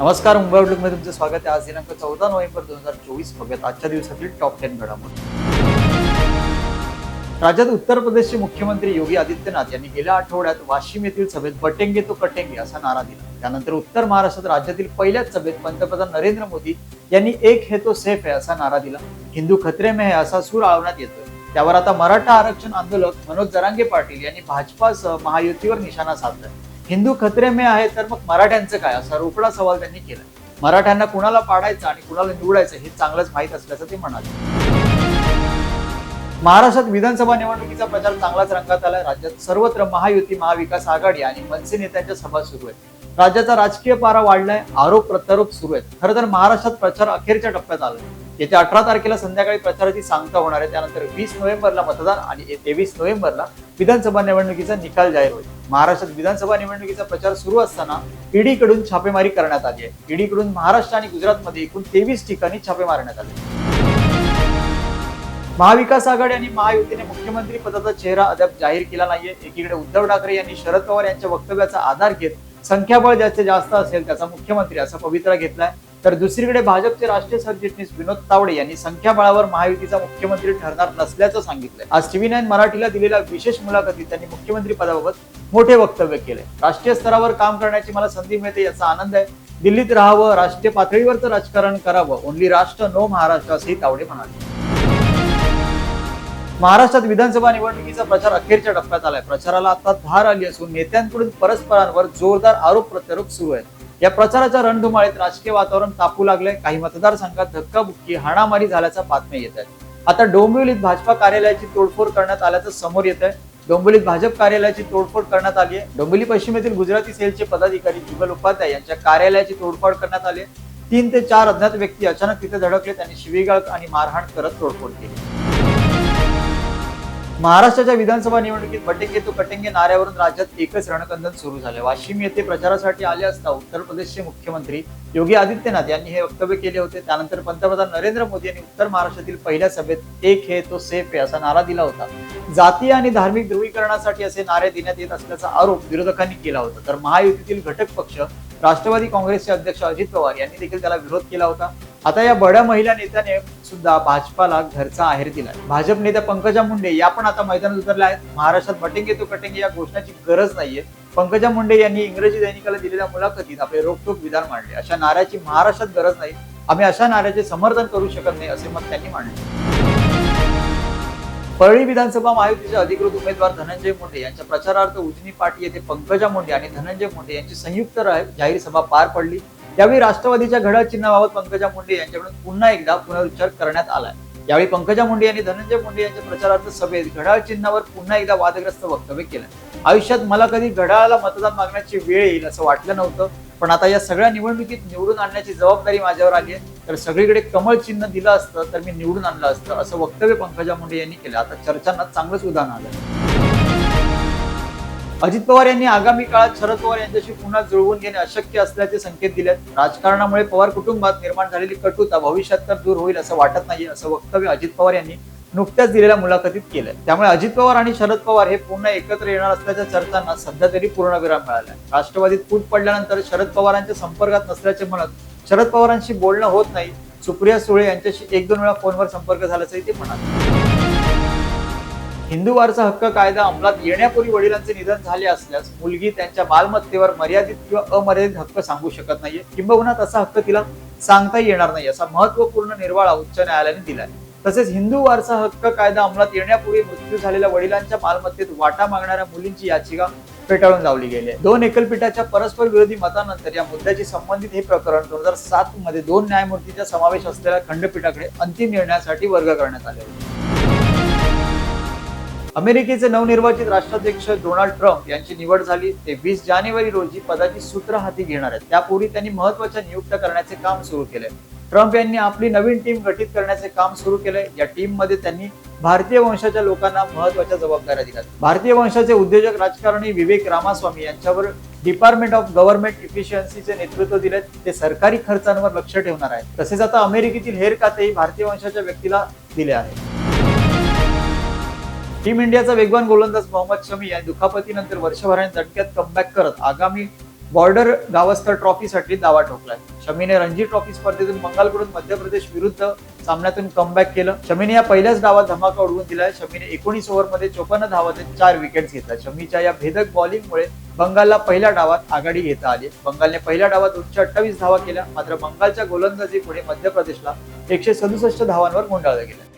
नमस्कार मुंबई आउटलुकमध्ये तुमचं स्वागत आहे. आज दिनांक चौदा नोव्हेंबर दोन हजार चोवीस. बघूयात आजच्या दिवसातील टॉप टेन घडामोडी. राज्यात उत्तर प्रदेशचे मुख्यमंत्री योगी आदित्यनाथ यांनी गेल्या आठवड्यात वाशिम येथील सभेत बटेंगे तो कटेंगे असा नारा दिला. त्यानंतर उत्तर महाराष्ट्रात राज्यातील पहिल्याच सभेत पंतप्रधान नरेंद्र मोदी यांनी एक हे तो सेफ आहे असा नारा दिला. हिंदू खत्रे में है असा सूर आळवण्यात येतोय. त्यावर आता मराठा आरक्षण आंदोलक मनोज जरांगे पाटील यांनी भाजपासह महायुतीवर निशाणा साधलाय. हिंदू खत्रे में आहे तर मग मराठ्यांचं काय? असा रोकडा सवाल त्यांनी केला मराठ्यांना कुणाला पाडायचं आणि कुणाला निवडायचं हे चांगलंच माहीत असल्याचं ते म्हणाले. महाराष्ट्रात विधानसभा निवडणुकीचा प्रचार चांगलाच रंगात आलाय. राज्यात सर्वत्र महायुती महाविकास आघाडी आणि मनसे नेत्यांच्या सभा सुरू आहेत. राज्याचा राजकीय पारा वाढलाय आरोप प्रत्यारोप सुरू आहेत. खरं तर महाराष्ट्रात प्रचार अखेरच्या टप्प्यात आलाय. म्हणजे येत्या अठरा तारखेला संध्याकाळी प्रचाराची सांगता होणार आहे त्यानंतर वीस नोव्हेंबरला मतदान आणि तेवीस नोव्हेंबरला विधानसभा निवडणुकीचा निकाल जाहीर होईल. महाराष्ट्रात विधानसभा निवडणुकीचा प्रचार सुरू असताना ईडीकडून छापेमारी करण्यात आली आहे. ईडीकडून महाराष्ट्र आणि गुजरातमध्ये एकूण तेवीस ठिकाणी छापे मारण्यात आले. महाविकास आघाडी आणि महायुतीने मुख्यमंत्री पदाचा चेहरा अद्याप जाहीर केला नाहीये. एकीकडे उद्धव ठाकरे यांनी शरद पवार यांच्या वक्तव्याचा आधार घेत संख्याबळ जास्तीत जास्त असेल त्याचा मुख्यमंत्री असा पवित्रा घेतलाय. तर दुसरीकडे भाजपचे राष्ट्रीय सरचिटणीस विनोद तावडे यांनी संख्याबळावर महायुतीचा मुख्यमंत्री ठरणार नसल्याचं सांगितलं आज टीव्ही नाईन मराठीला दिलेल्या विशेष मुलाखतीत त्यांनी मुख्यमंत्री पदाबाबत मोठे वक्तव्य केले राष्ट्रीय स्तरावर काम करण्याची मला संधी मिळते याचा आनंद आहे. दिल्लीत राहावं राष्ट्रीय पातळीवरचं राजकारण करावं ओनली राष्ट्र नो महाराष्ट्र असंही तावडे म्हणाले. महाराष्ट्रात विधानसभा निवडणुकीचा प्रचार अखेरच्या टप्प्यात आलाय. प्रचाराला आता धार आली असून नेत्यांकडून परस्परांवर जोरदार आरोप प्रत्यारोप सुरू आहेत. या प्रचाराच्या रणधुमाळीत राजकीय वातावरण तापू लागलंय. काही मतदारसंघात धक्काबुक्की हाणामारी झाल्याच्या बातम्या येत आहेत. आता डोंबिवलीत भाजपा कार्यालयाची तोडफोड करण्यात आल्याचं समोर येत आहे. डोंबिवलीत भाजप कार्यालयाची तोडफोड करण्यात आली आहे. डोंबिवली पश्चिमेतील गुजराती सेलचे पदाधिकारी जुगल उपाध्याय यांच्या कार्यालयाची तोडफोड करण्यात आली तीन ते चार अज्ञात व्यक्ती अचानक तिथे धडकले. त्यांनी शिवीगाळ आणि मारहाण करत तोडफोड केली. महाराष्ट्राच्या विधानसभा निवडणुकीत बटेंगे तो कटेंगे नाऱ्यावरून राज्यात एकच रणकंदन सुरू झाले. वाशिम येथे प्रचारासाठी आले असता उत्तर प्रदेशचे मुख्यमंत्री योगी आदित्यनाथ यांनी हे वक्तव्य केले होते. त्यानंतर पंतप्रधान नरेंद्र मोदी यांनी उत्तर महाराष्ट्रातील पहिल्या सभेत एक हे तो सेफ आहे असा नारा दिला होता. जातीय आणि धार्मिक ध्रुवीकरणासाठी असे नारे देण्यात येत असल्याचा आरोप विरोधकांनी केला होता. तर महायुतीतील घटक पक्ष राष्ट्रवादी काँग्रेसचे अध्यक्ष अजित पवार यांनी देखील त्याला विरोध केला होता. आता या बड्या महिला नेत्याने सुद्धा भाजपाला घरचा आहेर दिलाय. भाजप नेत्या पंकजा मुंडे या पण आता मैदानात उतरल्या आहेत. महाराष्ट्रात बटेंगे तो कटेंगे या घोषणाची गरज नाहीये. पंकजा मुंडे यांनी इंग्रजी दैनिकाला दिलेल्या मुलाखतीत आपले रोखोक विधान मांडले. अशा नाऱ्याची महाराष्ट्रात गरज नाही. आम्ही अशा नाऱ्याचे समर्थन करू शकत नाही असे मत त्यांनी मांडले. परळी विधानसभा महायुतीचे अधिकृत उमेदवार धनंजय मुंडे यांच्या प्रचारार्थ उजनी पाटी येथे पंकजा मुंडे आणि धनंजय मुंडे यांची संयुक्त जाहीर सभा पार पडली. यावेळी राष्ट्रवादीच्या घडाचिन्हाबाबत पंकजा मुंडे यांच्याकडून पुन्हा एकदा पुनरुच्चार करण्यात आलाय. यावेळी पंकजा मुंडे यांनी धनंजय मुंडे यांच्या प्रचारार्थ सभेत घड्याळ चिन्हावर पुन्हा एकदा वादग्रस्त वक्तव्य केलं. आयुष्यात मला कधी घड्याळाला मतदान मागण्याची वेळ येईल असं वाटलं नव्हतं पण आता या सगळ्या निवडणुकीत निवडून आणण्याची जबाबदारी माझ्यावर आली आहे. तर सगळीकडे कमळ चिन्ह दिलं असतं तर मी निवडून आणलं असतं असं वक्तव्य पंकजा मुंडे यांनी केलं. आता चर्चांना चांगलंच उदाहरण आलं. अजित पवार यांनी आगामी काळात शरद पवार यांच्याशी पुन्हा जुळवून घेणे अशक्य असल्याचे संकेत दिलेत. राजकारणामुळे पवार कुटुंबात निर्माण झालेली कटुता भविष्यात तर दूर होईल असं वाटत नाही असं वक्तव्य अजित पवार यांनी नुकत्याच दिलेल्या मुलाखतीत केलंय. त्यामुळे अजित पवार आणि शरद पवार हे पुन्हा एकत्र येणार असल्याच्या चर्चांना सध्या तरी पूर्णविराम मिळालाय. राष्ट्रवादीत फूट पडल्यानंतर शरद पवारांच्या संपर्कात नसल्याचे म्हणत शरद पवारांशी बोलणं होत नाही. सुप्रिया सुळे यांच्याशी एक दोन वेळा फोनवर संपर्क झाल्याचंही ते म्हणाले. हिंदू वारसा हक्क कायदा अंमलात येण्यापूर्वी वडिलांचे निधन झाले असल्यास मुलगी त्यांच्या मालमत्तेवर मर्यादित किंवा अमर्यादित हक्क सांगू शकत नाहीये. किंबहुना तसा हक्क तिला सांगता येणार नाही असा महत्त्वपूर्ण निर्वाळा उच्च न्यायालयाने दिलाय. तसेच हिंदू वारसा हक्क कायदा अंमलात येण्यापूर्वी मृत्यू झालेल्या वडिलांच्या मालमत्तेत वाटा मागणाऱ्या मुलींची याचिका फेटाळून लावली गेली आहे. दोन एकलपीठाच्या परस्पर विरोधी मतानंतर या मुद्द्याशी संबंधित हे प्रकरण दोन हजार सात मध्ये दोन न्यायमूर्तीचा समावेश असलेल्या खंडपीठाकडे अंतिम निर्णयासाठी वर्ग करण्यात आले. होते अमेरिकेचे नवनिर्वाचित राष्ट्राध्यक्ष डोनाल्ड ट्रम्प यांची निवड झाली. ते वीस जानेवारी रोजी पदाची सूत्र हाती घेणार आहेत. त्यापूर्वी त्यांनी महत्त्वाच्या नियुक्त करण्याचे काम सुरू केले. ट्रम्प यांनी आपली नवीन टीम गठीत करण्याचे काम सुरू केले. या टीममध्ये त्यांनी भारतीय वंशाच्या लोकांना महत्त्वाच्या जबाबदाऱ्या दिल्या. भारतीय वंशाचे उद्योजक राजकारणी विवेक रामास्वामी यांच्यावर डिपार्टमेंट ऑफ गव्हर्नमेंट इफिशियन्सीचे नेतृत्व दिले. ते सरकारी खर्चांवर लक्ष ठेवणार आहेत. तसेच आता अमेरिकेतील हेर खातेही भारतीय वंशाच्या व्यक्तीला दिले आहे टीम इंडियाचा वेगवान गोलंदाज मोहम्मद शमी या दुखापतीनंतर वर्षभराने झटक्यात कमबॅक करत आगामी बॉर्डर गावस्कर ट्रॉफीसाठी दावा ठोकलाय. शमीने रणजी ट्रॉफी स्पर्धेतून बंगालकडून मध्य प्रदेश विरुद्ध सामन्यातून कमबॅक केलं. शमीने या पहिल्याच डावात धमाका उडवून दिलाय. शमीने एकोणीस ओव्हरमध्ये चोपन्न धावात चार विकेट्स घेतल्या शमीच्या या भेदक बॉलिंगमुळे बंगालला पहिल्या डावात आघाडी घेता आली. बंगालने पहिल्या डावात दोनशे अठ्ठावीस धावा केल्या. मात्र बंगालच्या गोलंदाजीपुढे मध्य प्रदेशला एकशे सदुसष्ट धावांवर गुंडाळलं गेलं.